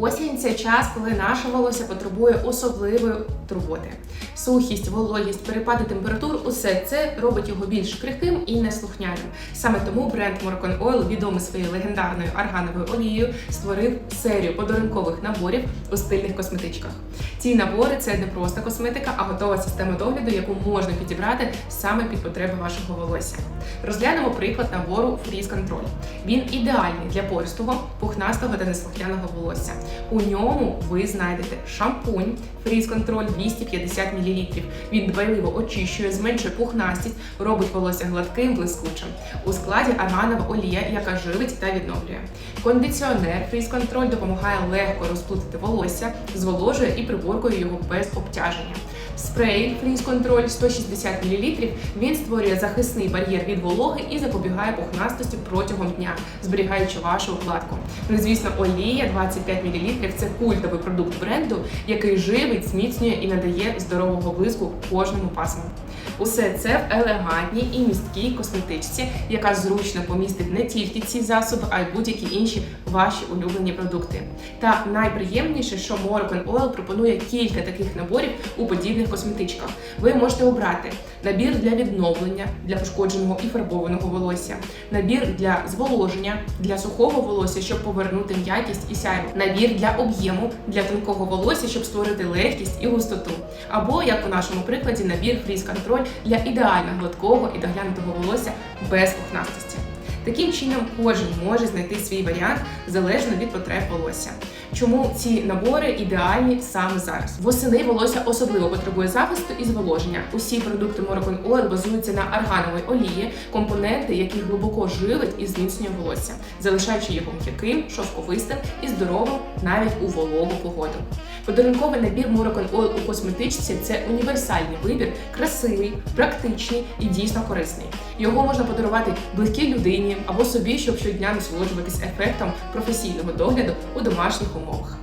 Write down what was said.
Осінь це час, коли наше волосся потребує особливої турботи. Сухість, вологість, перепади температур усе це робить його більш крихким і неслухняним. Саме тому бренд Moroccan Oil, відомий своєю легендарною аргановою олією, створив серію подарункових наборів у стильних косметичках. Ці набори це не просто косметика, а готова система догляду, яку можна підібрати саме під потреби вашого волосся. Розглянемо приклад набору Freeze Control. Він ідеальний для пористого, пухнастого та неслухняного волосся. У ньому ви знайдете шампунь Control 250 мл. Він дбайливо очищує, зменшує пухнастість, робить волосся гладким, блискучим. У складі арганова олія, яка живить та відновлює. Кондиціонер Control допомагає легко розплутати волосся, зволожує і приборкує його без обтяження. Спрей Control 160 мл. Він створює захисний бар'єр від вологи і запобігає пухнастості протягом дня, зберігаючи вашу укладку. Ну звісно, олія 25 мл – це культовий продукт бренду, який живить, зміцнює і надає здорового блиску кожному пасму. Усе це в елегантній і місткій косметичці, яка зручно помістить не тільки ці засоби, а й будь-які інші ваші улюблені продукти. Та найприємніше, що Moroccan Oil пропонує кілька таких наборів у подібних косметичках. Ви можете обрати набір для відновлення для пошкодженого і фарбованого волосся, набір для зволоження для сухого волосся, щоб повернути м'якість і сяйво, набір для об'єму для тонкого волосся, щоб створити легкість і густоту. Або, як у нашому прикладі, набір фріз контроль для ідеально гладкого і доглянутого волосся без пухнастості. Таким чином, кожен може знайти свій варіант залежно від потреб волосся. Чому ці набори ідеальні саме зараз? Восени волосся особливо потребує захисту і зволоження. Усі продукти Moroccan Oil базуються на аргановій олії, компоненти, які глибоко живить і зміцнює волосся, залишаючи його м'яким, шовковистим і здоровим навіть у вологу погоду. Подарунковий набір Moroccan Oil у косметичці це універсальний вибір, красивий, практичний і дійсно корисний. Його можна подарувати близькій людині або собі, щоб щодня насолоджуватись ефектом професійного догляду у домашніх умовах.